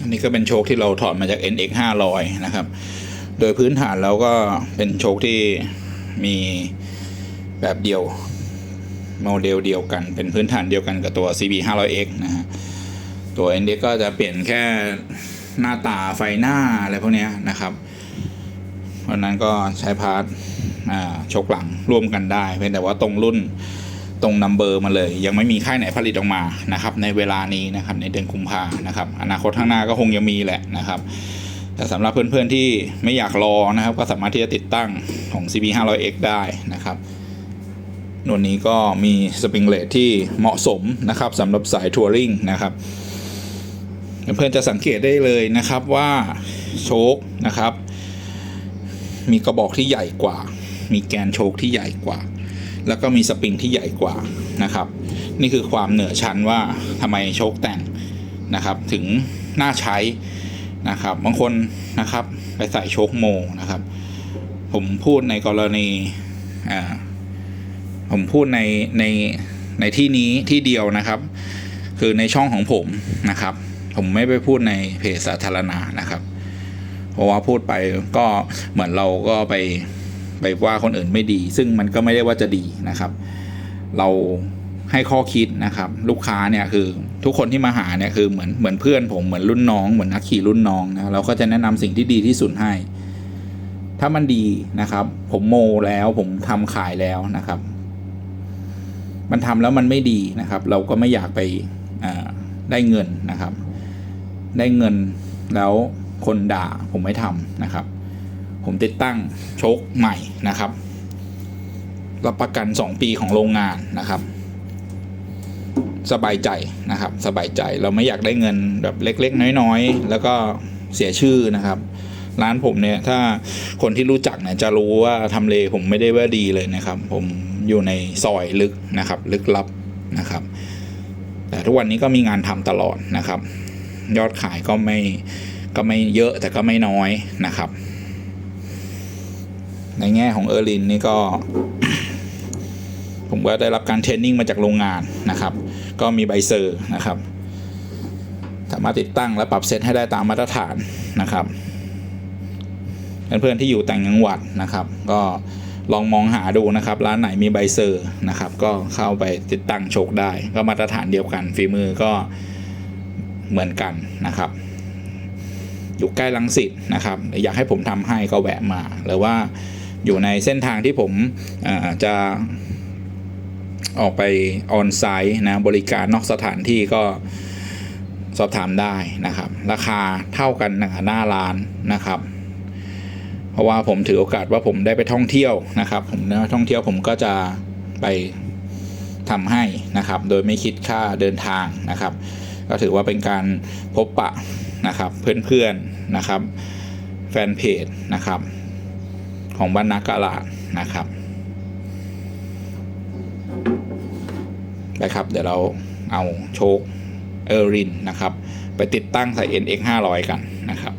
อันนี้ก็เป็นโชคที่เราถอดมาจาก NX 500 นะครับ โดยพื้นฐานแล้วก็เป็นโชคที่มีแบบเดียวโมเดลเดียวกัน เป็นพื้นฐานเดียวกันกับตัว CB 500X นะฮะ ตัว NX ก็จะเปลี่ยนแค่หน้าตาไฟหน้าอะไรพวกเนี้ยนะครับ เพราะนั้นก็ใช้พาร์ทอ่าชกหลังร่วมกันได้ เพียงแต่ว่าตรงรุ่น ตรงนัมเบอร์มาเลย ยังไม่มีค่ายไหนผลิตออกมานะครับในเวลานี้นะครับในเดือนกุมภานะครับอนาคตข้างหน้าก็คงยังมีแหละนะครับแต่สำหรับเพื่อนๆที่ไม่อยากรอนะครับ ก็สามารถที่จะติดตั้งของ CB 500X ได้นะครับหนวดนี้ก็มีสปริงเลทที่เหมาะสมนะครับสำหรับสายทัวริงนะครับเพื่อนๆจะสังเกตได้เลยนะครับว่าโชคนะครับ มีกระบอกที่ใหญ่กว่า มีแกนโชคที่ใหญ่กว่า แล้วก็มีสปริงที่ใหญ่กว่านะครับ นี่คือความเหนือชั้นว่าทำไมโชคแต่งนะครับ ถึงน่าใช้นะครับ บางคนนะครับไปใส่โชคโมนะครับ ผมพูดในกรณีอ่าผมพูดในในในที่นี้ที่เดียวนะครับ คือในช่องของผมนะครับ ผมไม่ไปพูดในเพจสาธารณะนะครับ เพราะว่าพูดไปก็เหมือนเราก็ไป ไปว่าคนอื่นไม่ดี ซึ่งมันก็ไม่ได้ว่าจะดีนะครับ เราให้ข้อคิดนะครับ ลูกค้าเนี่ยคือทุกคนที่มาหาเนี่ยคือเหมือนเหมือนเพื่อนผมเหมือนรุ่นน้องเหมือนนักขี่รุ่นน้องนะเราก็จะแนะนำสิ่งที่ดีที่สุดให้ ถ้ามันดีนะครับ ผมโมแล้วผมทำขายแล้วนะครับ มันทำแล้วมันไม่ดีนะครับ เราก็ไม่อยากไปได้เงินนะครับ ได้เงินแล้วคนด่าผมไม่ทำนะครับ ผมติดตั้งโชคใหม่นะครับ รับประกัน 2 ปีของโรงงานนะครับ สบายใจนะครับ สบายใจเราไม่อยากได้เงินแบบเล็ก ๆ น้อยๆ แล้วก็เสียชื่อนะครับ ร้านผมเนี่ยถ้าคนที่รู้จักเนี่ยจะรู้ว่าทำเลผมไม่ได้ว่าดีเลยนะครับ ผมอยู่ในซอยลึกนะครับ ลึกลับนะครับ แต่ทุกวันนี้ก็มีงานทำตลอดนะครับ ยอดขายก็ไม่ก็ไม่เยอะแต่ก็ไม่น้อยนะครับ ในแง่ของเออร์ลินนี่ก็ ผมก็ได้รับการเทรนนิ่งมาจากโรงงานนะครับ ก็มีใบเซอร์นะครับ สามารถติดตั้งและปรับเซตให้ได้ตามมาตรฐานนะครับเพื่อนๆที่อยู่แต่างจังหวัดนะครับ ก็ลองมองหาดูนะครับ ร้านไหนมีใบเซอร์นะครับ ก็เข้าไปติดตั้งโชคได้ ก็มาตรฐานเดียวกันฝีมือก็เหมือนกันนะครับ อยู่ใกล้ลังสิตนะครับ อยากให้ผมทำให้ก็แวะมาหรือว่า อยู่ในเส้นทางที่ผมจะออกไปออนไซต์นะบริการนอกสถานที่ก็สอบถามได้นะครับ ราคาเท่ากันหน้าร้านนะครับ เพราะว่าผมถือโอกาสว่าผมได้ไปท่องเที่ยวนะครับ ผมท่องเที่ยวผมก็จะไปทำให้นะครับ โดยไม่คิดค่าเดินทางนะครับ ก็ถือว่าเป็นการพบปะนะครับ เพื่อนๆนะครับ แฟนเพจนะครับ ของบ้านนักกะลาดนะครับนะครับ เดี๋ยวเราเอาโชคเออรินนะครับ ไปติดตั้งใส่ NX 500 กันนะครับ